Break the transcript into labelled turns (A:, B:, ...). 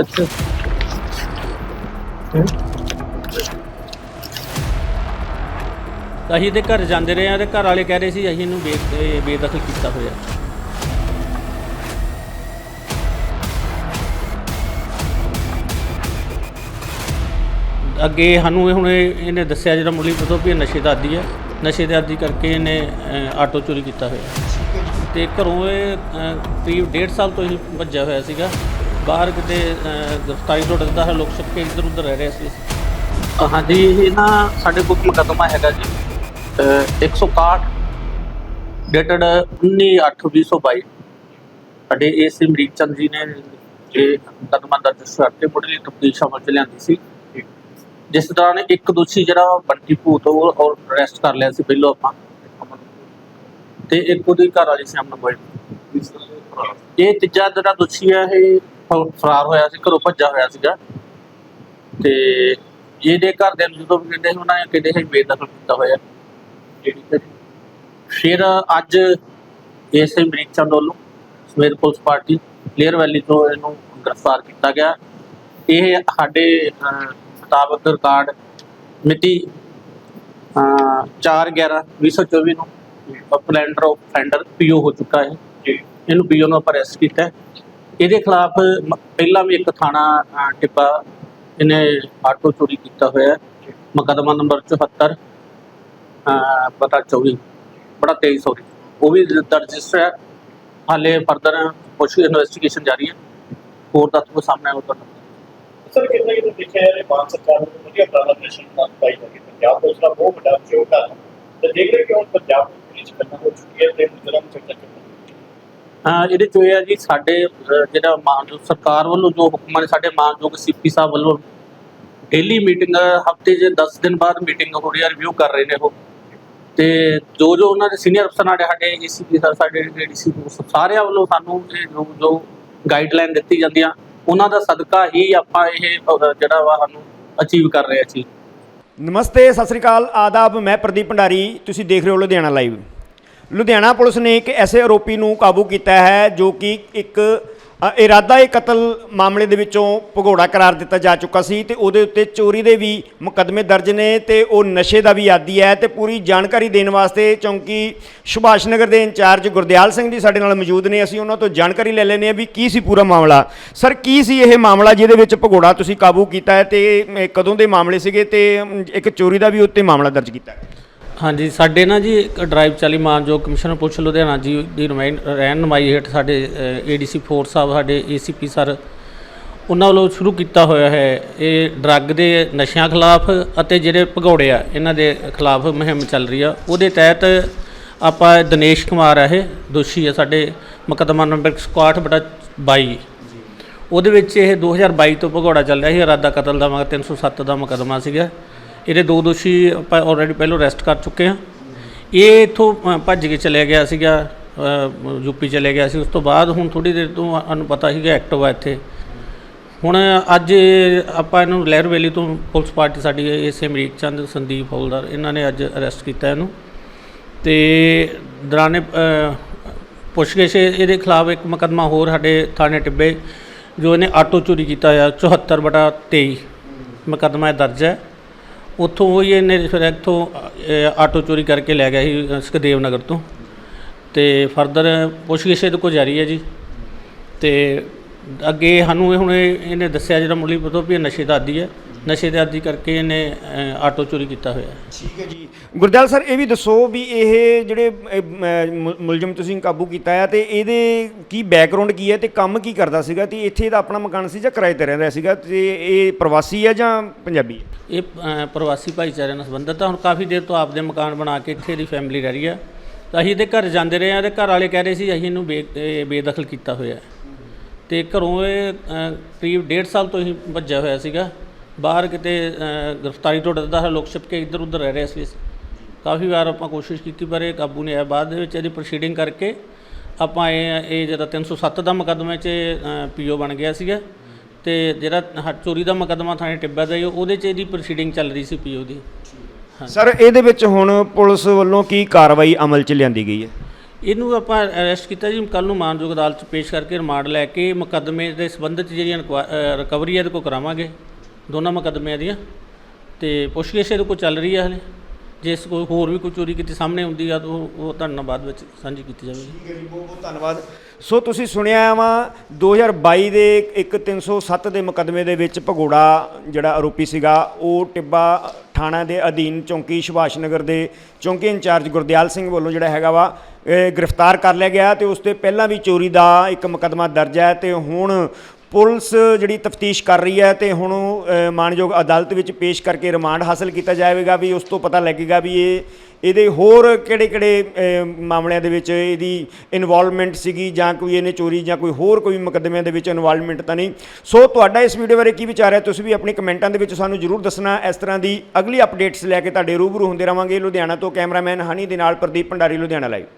A: ਅੱਛਾ।
B: ਤਾਂ ਅਸੀਂ ਇਹਦੇ ਘਰ ਜਾਂਦੇ ਰਹੇ ਆ ਤੇ ਘਰ ਵਾਲੇ ਕਹਿ ਰਹੇ ਸੀ ਅਸੀਂ ਇਹਨੂੰ ਬੇ ਇਹ ਬੇਦਖਲ ਕੀਤਾ ਹੋਇਆ। ਅੱਗੇ ਸਾਨੂੰ ਇਹ ਹੁਣ ਇਹ- ਇਹਨੇ ਦੱਸਿਆ ਜਿਹੜਾ ਮੁੱਢਲੀ ਪਤੋ ਵੀ ਇਹ ਨਸ਼ੇ ਦਾ ਆਦੀ ਹੈ। ਨਸ਼ੇ ਦੇ ਆਦੀ ਕਰਕੇ ਇਹਨੇ ਅ, ਆਟੋ ਚੋਰੀ ਕੀਤਾ ਹੋਇਆ। ਤੇ ਘਰੋਂ ਇਹ ਅ, ਕਰੀਬ 1.5 ਸਾਲ ਤੋਂ ਹੀ ਭੱਜਿਆ ਹੋਇਆ ਸੀਗਾ। ਬਾਹਰ ਕਿਤੇ ਅ, ਗ੍ਰਿਫਤਾਰੀ ਤੋਂ ਡਰਦਾ ਹੈ ਲੋਕ ਛੱਪ ਕੇ ਇੱਧਰ ਉੱਧਰ ਰਹਿ ਰਿਹਾ ਸੀ
A: ਹਾਂਜੀ ਇਹ ਨਾ ਸਾਡੇ ਕੋਲ ਇੱਕ ਹੈਗਾ ਜੀ। 161 ਡੇਟਡ 19/8/2022 ਸਾਡੇ ਏਸੀ ਮਰੀਕ ਚੰਦ ਜੀ ਨੇ ਇਹ ਮੁਕੱਦਮਾ ਦਰਜ ਕਰਕੇ ਮੁੱਢਲੀ ਤਫਤੀਸ਼ ਅਮਲ ਚ ਲਿਆਂਦੀ ਸੀ। ਜਿਸ ਦੌਰਾਨ ਇੱਕ ਦੋਸ਼ੀ ਜਿਹੜਾ ਬੰਟੀ ਭੂਤ ਉਹ ਅਰੈਸਟ ਕਰ ਲਿਆ ਸੀ ਪਹਿਲੋਂ ਆਪਾਂ। ਤੇ ਇੱਕ ਉਹਦੀ ਘਰ ਵਾਲੀ ਸੀ ਅਮਨ ਗੋਇਲ ਇਹ ਤੀਜਾ ਜਿਹੜਾ ਦੋਸ਼ੀ ਹੈ ਇਹ ਫਰਾਰ ਹੋਇਆ ਸੀ ਘਰੋਂ ਭੱਜਾ ਹੋਇਆ ਸੀਗਾ। ਤੇ ਇਹਦੇ ਘਰ ਦੇ ਜਦੋਂ ਵੀ ਕਹਿੰਦੇ ਉਹਨਾਂ ਨੇ ਕਹਿੰਦੇ ਸੀ ਬੇਦਖਲ ਕੀਤਾ ਹੋਇਆ। ਜਿਹੜੀ ਫਿਰ ਅੱਜ ਇਸੇ ਅਮਰੀਕ ਚੰਦ ਵੱਲੋਂ ਸਵੇਰ ਪੁਲਿਸ ਪਾਰਟੀ ਕਲੀਅਰ ਵੈਲੀ ਤੋਂ ਇਹਨੂੰ ਗ੍ਰਿਫਤਾਰ ਕੀਤਾ ਗਿਆ। ਇਹ ਸਾਡੇ ਮੁਤਾਬਕ ਰਿਕਾਰਡ ਮਿਤੀ 4/11/2024 ਨੂੰ ਪਲੈਂਡਰ ਆਫ ਫੈਂਡਰ ਪੀਓ ਹੋ ਚੁੱਕਾ ਹੈ। ਇਹਨੂੰ ਪੀਓ ਨੂੰ ਆਪਾਂ ਅਰੈਸਟ ਕੀਤਾ ਹੈ। ਇਹਦੇ ਖਿਲਾਫ ਮ- ਪਹਿਲਾਂ ਵੀ ਇੱਕ ਥਾਣਾ ਅਹ, ਇਹਨੇ ਆਟੋ ਚੋਰੀ ਕੀਤਾ ਹੋਇਆ। ਹੈ ਨੰਬਰ 74 ਪਤਾ 24 ਬੜਾ 23 ਸੌਰੀ। ਉਹ ਵੀ ਰਜਿਸਟਰ ਹੈ ਹਾਲੇ ਫਰਦਰ ਪੁੱਛ ਇਨਵੈਸਟੀਗੇਸ਼ਨ ਜਾਰੀ ਹੈ। ਹੋਰ ਤੱਥ ਕੋ ਸਾਹਮਣੇ ਆਉ ਤੁਹਾਨੂੰ
C: ਸਰ ਕਿੰਨਾ ਕਿਤੇ ਦੇਖਿਆ ਜਾ ਰਿਹਾ ਸਰਕਾਰ ਨੂੰ ਵਧੀਆ ਪ੍ਰਾਰੰਭਸ਼ਨ ਕਰ ਪਾਈ ਹੈ ਪੰਜਾਬ ਪੁਲਿਸ ਦਾ ਬਹੁਤ ਵੱਡਾ ਸਹਿਯੋਗ ਹੈ ਤੇ ਦੇਖ ਰਹੇ ਕਿ ਹੁਣ ਪੰਜਾਬ ਪੁਲਿਸ ਕਰਨਾ ਹੋ ਚੁੱਕੀ ਹੈ ਤੇ ਮੁਜਰਮ ਚੱਕਰ ਚੱਕਰ
A: ਇਹਦੇ 'ਚੋਂ ਇਹ ਹੈ ਜੀ ਸਾਡੇ ਅਹ, ਜਿਹੜਾ ਮਾਨਯੋਗ ਸਰਕਾਰ ਵੱਲੋਂ ਜੋ ਹੁਕਮਾਂ ਨੇ ਸਾਡੇ ਮਾਨਯੋਗ ਸੀਪੀ ਸਾਹਿਬ ਵੱਲੋਂ ਡੇਲੀ ਮੀਟਿੰਗ ਹਫ਼ਤੇ 'ਚ 10 ਦਿਨ ਬਾਅਦ ਮੀਟਿੰਗ ਹੋ ਰਹੀ ਹੈ ਰਿਵਿਊ ਕਰ ਰਹੇ ਨੇ ਉਹ। ਤੇ ਜੋ ਜੋ ਉਹਨਾਂ ਦੇ ਸੀਨੀਅਰ ਅਫਸਰ ਸਾਡੇ ਸਾਡੇ ਏਸੀਪੀ ਸਰ ਸਾਡੇ ਏਡੀਸੀ ਸਾਰਿਆਂ ਵੱਲੋਂ ਸਾਨੂੰ ਇਹ ਜੋ ਜੋ ਗਾਈਡਲਾਈਨ ਦਿੱਤੀ ਜਾਂਦੀਆਂ ਉਹਨਾਂ ਦਾ ਸਦਕਾ ਹੀ ਆਪਾਂ ਇਹ ਅਹ, ਜਿਹੜਾ ਵਾ ਸਾਨੂੰ ਅਚੀਵ ਕਰ ਰਹੇ ਹਾਂ ਜੀ
D: ਨਮਸਤੇ ਸਤਿ ਸ੍ਰੀ ਅਕਾਲ ਆਦਾਬ ਮੈਂ ਪ੍ਰਦੀਪ ਭੰਡਾਰੀ ਤੁਸੀਂ ਦੇਖ ਰਹੇ ਹੋ ਲੁਧਿਆਣਾ ਲਾਈਵ ਲੁਧਿਆਣਾ ਪੁਲਿਸ ਨੇ ਇੱਕ ਐਸੇ ਆਰੋਪੀ ਨੂੰ ਕਾਬੂ ਕੀਤਾ ਹੈ, ਜੋ ਕਿ ਇੱਕ ਇਰਾਦਾ ਇਹ ਕਤਲ ਮਾਮਲੇ ਦੇ ਵਿੱਚੋਂ ਭਗੌੜਾ ਕਰਾਰ ਦਿੱਤਾ ਜਾ ਚੁੱਕਾ ਸੀ ਤੇ ਉਹਦੇ ਉੱਤੇ ਚੋਰੀ ਦੇ ਵੀ ਮੁਕੱਦਮੇ ਦਰਜ ਨੇ ਤੇ ਉਹ ਨਸ਼ੇ ਦਾ ਵੀ ਆਦੀ ਹੈ ਤੇ ਪੂਰੀ ਜਾਣਕਾਰੀ ਦੇਣ ਵਾਸਤੇ ਚੌਂਕੀ ਸੁਭਾਸ਼ ਨਗਰ ਦੇ ਇੰਚਾਰਜ ਗੁਰਦਿਆਲ ਸਿੰਘ ਜੀ ਸਾਡੇ ਨਾਲ ਮੌਜੂਦ ਨੇ। ਅਸੀਂ ਉਹਨਾਂ ਤੋਂ ਜਾਣਕਾਰੀ ਲੈ ਲੈਂਦੇ ਹਾਂ ਵੀ ਕੀ ਸੀ ਪੂਰਾ ਮਾਮਲਾ। ਸਰ, ਕੀ ਸੀ ਇਹ ਮਾਮਲਾ ਜਿਹਦੇ ਵਿੱਚ ਭਗੌੜਾ ਤੁਸੀਂ ਕਾਬੂ ਕੀਤਾ ਹੈ ਤੇ ਕਦੋਂ ਦੇ ਮਾਮਲੇ ਸੀਗੇ ਤੇ ਇੱਕ ਚੋਰੀ ਦਾ ਵੀ ਉੱਤੇ ਮਾਮਲਾ ਦਰਜ ਕੀਤਾ ਹੈ?
B: ਹਾਂਜੀ, ਸਾਡੇ ਨਾ ਜੀ ਇੱਕ ਡਰਾਈਵ ਚਾਲੀ ਮਾਨਯੋਗ ਕਮਿਸ਼ਨਰ ਪੁਲਿਸ ਲੁਧਿਆਣਾ ਜੀ ਦੀ ਨੁਮਾਇੰ ਰਹਿਨ ਨਮਾਈ ਹੇਠ ਸਾਡੇ ਏਡੀਸੀ ਫੋਰ ਸਾਹਿਬ, ਸਾਡੇ ਏਸੀਪੀ ਸਰ ਉਹਨਾਂ ਵੱਲੋਂ ਸ਼ੁਰੂ ਕੀਤਾ ਹੋਇਆ ਹੈ ਇਹ ਡਰੱਗ ਦੇ ਨਸ਼ਿਆਂ ਖਿਲਾਫ ਅਤੇ ਜਿਹੜੇ ਭਗੌੜੇ ਆ, ਇਹਨਾਂ ਦੇ ਖਿਲਾਫ ਮੁਹਿੰਮ ਚੱਲ ਰਹੀ ਆ। ਉਹਦੇ ਤਹਿਤ ਆਪਾਂ ਦਿਨੇਸ਼ ਕੁਮਾਰ ਆ ਇਹ, ਦੋਸ਼ੀ ਆ ਸਾਡੇ ਮੁਕੱਦਮਾ ਨੰਬਰ 61 ਬਟਾ 22 ਉਹਦੇ ਵਿੱਚ ਇਹ 2022 ਤੋਂ ਭਗੌੜਾ ਚੱਲ ਰਿਹਾ ਸੀ ਇਰਾਦਾ ਕਤਲ ਦਾ ਮਗਰ 307 ਦਾ ਮੁਕੱਦਮਾ ਸੀਗਾ। ਇਹਦੇ ਦੋ ਦੋਸ਼ੀ ਆਪਾਂ ਆਲਰੇਡੀ ਪਹਿਲਾਂ ਅਰੈਸਟ ਕਰ ਚੁੱਕੇ ਹਾਂ। ਇਹ ਇਥੋਂ ਭੱਜ ਕੇ ਚਲੇ ਗਿਆ ਸੀਗਾ ਯੂਪੀ ਚਲੇ ਗਿਆ ਸੀ। ਉਸ ਤੋਂ ਬਾਅਦ ਹੁਣ ਥੋੜੀ ਦੇਰ ਤੋਂ ਸਾਨੂੰ ਪਤਾ ਸੀਗਾ ਐਕਟਿਵ ਆ ਇੱਥੇ। ਹੁਣ ਅੱਜ ਆਪਾਂ ਇਹਨੂੰ ਲਹਿਰ ਵੈਲੀ ਤੋਂ ਪੁਲਿਸ ਪਾਰਟੀ ਸਾਡੀ ਇਸੇ ਅਮਰੀਕ ਚੰਦ ਸੰਦੀਪ ਹੌਲਦਾਰ ਇਹਨਾਂ ਨੇ ਅੱਜ ਅਰੈਸਟ ਕੀਤਾ ਇਹਨੂੰ। ਤੇ ਦੌਰਾਨੇ ਅ, ਪੁੱਛਗਿੱਛ ਇਹਦੇ ਖਿਲਾਫ ਇੱਕ ਮੁਕੱਦਮਾ ਹੋਰ ਸਾਡੇ ਥਾਣੇ ਟਿੱਬੇ ਜੋ ਇਹਨੇ ਆਟੋ ਚੋਰੀ ਕੀਤਾ ਆ 74 ਬਟਾ 23 ਮੁਕੱਦਮਾ ਇਹ ਦਰਜ ਹੈ। ਉੱਥੋਂ ਉਹ ਹੀ ਇਹਨੇ ਫਿਰ ਇੱਥੋਂ ਅ, ਆਟੋ ਚੋਰੀ ਕਰਕੇ ਲੈ ਗਿਆ ਸੀ ਅ, ਸੁਖਦੇਵ ਨਗਰ ਤੋਂ। ਤੇ ਫਰਦਰ ਪੁੱਛਗਿੱਛ ਇਹਦੇ ਕੋਲ ਜਾਰੀ ਹੈ ਜੀ। ਤੇ ਅੱਗੇ ਸਾਨੂੰ ਇਹ ਹੁਣ ਇਹ- ਇਹਨੇ ਦੱਸਿਆ ਜਿਹੜਾ ਮੁੱਢਲੀ ਪਤੋ ਵੀ ਇਹ ਨਸ਼ੇ ਦਾ ਆਦੀ ਹੈ। ਨਸ਼ੇ ਦੇ ਆਦੀ ਕਰਕੇ ਇਹਨੇ ਅ, ਆਟੋ ਚੋਰੀ ਕੀਤਾ ਹੋਇਆ ਹੈ।
D: ਠੀਕ ਹੈ ਜੀ। ਗੁਰਦਿਆਲ ਸਰ ਇਹ ਵੀ ਦੱਸੋ ਵੀ ਇਹ ਜਿਹੜੇ ਇਹ, ਮ, ਮੁ- ਮੁਲਜ਼ਮ ਤੁਸੀਂ ਕਾਬੂ ਕੀਤਾ ਹੈ ਤੇ ਇਹਦੇ ਕੀ ਬੈਕਗ੍ਰਾਉਂਡ ਕੀ ਹੈ ਤੇ ਕੰਮ ਕੀ ਕਰਦਾ ਸੀਗਾ ਤੇ ਇੱਥੇ ਇਹਦਾ ਆਪਣਾ ਮਕਾਨ ਸੀ ਜਾਂ ਕਿਰਾਏ ਤੇ ਰਹਿੰਦਾ ਸੀਗਾ ਤੇ ਇਹ ਪ੍ਰਵਾਸੀ ਹੈ ਜਾਂ ਪੰਜਾਬੀ ਹੈ
B: ਇਹ ਅ, ਪ੍ਰਵਾਸੀ ਭਾਈਚਾਰੇ ਨਾਲ ਸੰਬੰਧਿਤ ਆ। ਹੁਣ ਕਾਫੀ ਦੇਰ ਤੋਂ ਆਪਦੇ ਮਕਾਨ ਬਣਾ ਕੇ ਇੱਥੇ ਦੀ ਫੈਮਿਲੀ ਰਹਿ ਰਹੀ ਆ। ਤਾਂ ਅਸੀਂ ਇਹਦੇ ਘਰ ਜਾਂਦੇ ਰਹੇ ਆ ਤੇ ਘਰ ਵਾਲੇ ਕਹਿ ਰਹੇ ਸੀ ਅਸੀਂ ਇਹਨੂੰ ਬੇ- ਇਹ ਬੇਦਖਲ ਕੀਤਾ ਹੋਇਆ ਹੈ। ਤੇ ਘਰੋਂ ਇਹ ਅ, ਕਰੀਬ 1.5 ਸਾਲ ਤੋਂ ਹੀ ਭੱਜਿਆ ਹੋਇਆ ਸੀਗਾ। ਬਾਹਰ ਕਿਤੇ ਗ੍ਰਿਫਤਾਰੀ ਤੋਂ ਡਰਦਾ ਹੈ ਲੋਕ ਛਿਪ ਕੇ ਇੱਧਰ ਉੱਧਰ ਰਹਿ ਰਿਹਾ ਸੀ। ਕਾਫੀ ਵਾਰ ਆਪਾਂ ਕੋਸ਼ਿਸ਼ ਕੀਤੀ ਪਰ ਇਹ ਕਾਬੂ ਨਹੀਂ ਆਇਆ। ਬਾਅਦ ਦੇ ਵਿੱਚ ਇਹਦੀ ਪ੍ਰੋਸੀਡਿੰਗ ਕਰਕੇ ਆਪਾਂ ਇਹ ਇਹ ਜਿਹੜਾ 307 ਦਾ ਮੁਕੱਦਮੇ 'ਚ ਪੀਓ ਬਣ ਗਿਆ ਸੀਗਾ। ਤੇ ਜਿਹੜਾ ਹ- ਚੋਰੀ ਦਾ ਮੁਕੱਦਮਾ ਥਾਣੇ ਟਿੱਬਾ ਦਾ ਉਹਦੇ 'ਚ ਇਹਦੀ ਪ੍ਰੋਸੀਡਿੰਗ ਚੱਲ ਰਹੀ ਸੀ ਪੀਓ ਦੀ।
D: ਸਰ ਇਹਦੇ ਵਿੱਚ ਹੁਣ ਪੁਲਿਸ ਵੱਲੋਂ ਕੀ ਕਾਰਵਾਈ ਅਮਲ 'ਚ ਲਿਆਂਦੀ ਗਈ ਹੈ?
B: ਇਹਨੂੰ ਆਪਾਂ ਅਰੈਸਟ ਕੀਤਾ ਜੀ ਕੱਲ ਨੂੰ ਮਾਨਯੋਗ ਅਦਾਲਤ 'ਚ ਪੇਸ਼ ਕਰਕੇ ਰਿਮਾਂਡ ਲੈ ਕੇ ਮੁਕੱਦਮੇ ਦੇ ਸੰਬੰਧਿਤ ਜਿਹੜੀਆਂ ਰਿਕਵਰੀ ਇਹਦੇ ਕੋਲ ਕਰਾਵਾਂਗੇ। ਦੋਨਾਂ ਮੁਕੱਦਮਿਆਂ ਦੀਆਂ ਤੇ ਪੁੱਛਗਿੱਛ ਇਹਦੇ ਕੋਲ ਚੱਲ ਰਹੀ ਹੈ ਹਲੇ। ਜੇ ਇਸ ਕੋਈ ਹੋਰ ਵੀ ਕੋਈ ਚੋਰੀ ਕੀਤੀ ਸਾਹਮਣੇ ਆਉਂਦੀ ਆ, ਤਾਂ ਉਹ ਉਹ ਤੁਹਾਡੇ ਨਾਲ ਬਾਅਦ ਵਿੱਚ ਸਾਂਝੀ ਕੀਤੀ ਜਾਵੇਗੀ।
D: ਠੀਕ ਹੈ ਜੀ, ਬਹੁਤ ਬਹੁਤ ਧੰਨਵਾਦ। ਸੋ ਤੁਸੀਂ ਸੁਣਿਆ ਵਾ 2022 ਦੇ ਇੱਕ 307 ਦੇ ਮੁਕੱਦਮੇ ਦੇ ਵਿੱਚ ਭਗੋੜਾ ਜਿਹੜਾ ਆਰੋਪੀ ਸੀਗਾ, ਉਹ ਟਿੱਬਾ ਥਾਣਾ ਦੇ ਅਧੀਨ ਚੌਂਕੀ ਸੁਭਾਸ਼ ਨਗਰ ਦੇ ਚੌਂਕੀ ਇੰਚਾਰਜ ਗੁਰਦਿਆਲ ਸਿੰਘ ਵੱਲੋਂ ਜਿਹੜਾ ਹੈਗਾ ਵਾ, ਇਹ ਗ੍ਰਿਫਤਾਰ ਕਰ ਲਿਆ ਗਿਆ ਤੇ ਉਸ ਤੇ ਪਹਿਲਾਂ ਵੀ ਚੋਰੀ ਦਾ ਇੱਕ ਮੁਕੱਦਮਾ ਦਰਜ ਹੈ ਤੇ ਹੁਣ ਪੁਲਿਸ ਜਿਹੜੀ ਤਫਤੀਸ਼ ਕਰ ਰਹੀ ਹੈ ਤੇ ਹੁਣ ਉਹ, ਮਾਣਯੋਗ ਅਦਾਲਤ ਵਿੱਚ ਪੇਸ਼ ਕਰਕੇ ਰਿਮਾਂਡ ਹਾਸਲ ਕੀਤਾ ਜਾਵੇਗਾ ਵੀ ਉਸ ਤੋਂ ਪਤਾ ਲੱਗੇਗਾ ਵੀ ਇਹ ਇਹਦੇ ਹੋਰ ਕਿਹੜੇ ਕਿਹੜੇ ਮਾਮਲਿਆਂ ਦੇ ਵਿੱਚ ਇਹਦੀ ਇਨਵੋਲਵਮੈਂਟ ਸੀਗੀ ਜਾਂ ਕੋਈ ਇਹਨੇ ਚੋਰੀ ਜਾਂ ਕੋਈ ਹੋਰ ਕੋਈ ਮੁਕੱਦਮਿਆਂ ਦੇ ਵਿੱਚ ਇਨਵੋਲਵਮੈਂਟ ਤਾਂ ਨਹੀਂ। ਸੋ ਤੁਹਾਡਾ ਇਸ ਵੀਡੀਓ ਬਾਰੇ ਕੀ ਵਿਚਾਰ ਹੈ ਤੁਸੀਂ ਵੀ ਆਪਣੀ ਕਮੈਂਟਾਂ ਦੇ ਵਿੱਚ ਸਾਨੂੰ ਜਰੂਰ ਦੱਸਣਾ। ਇਸ ਤਰ੍ਹਾਂ ਦੀ ਅਗਲੀ ਅਪਡੇਟਸ ਲੈ ਕੇ ਤੁਹਾਡੇ ਰੂਬਰੂ ਹੁੰਦੇ ਰਵਾਂਗੇ ਲੁਧਿਆਣਾ ਤੋਂ ਕੈਮਰਾਮੈਨ ਹਨੀ ਦੇ ਨਾਲ ਪ੍ਰਦੀਪ ਭੰਡਾਰੀ ਲੁਧਿਆਣਾ ਲਾਈਵ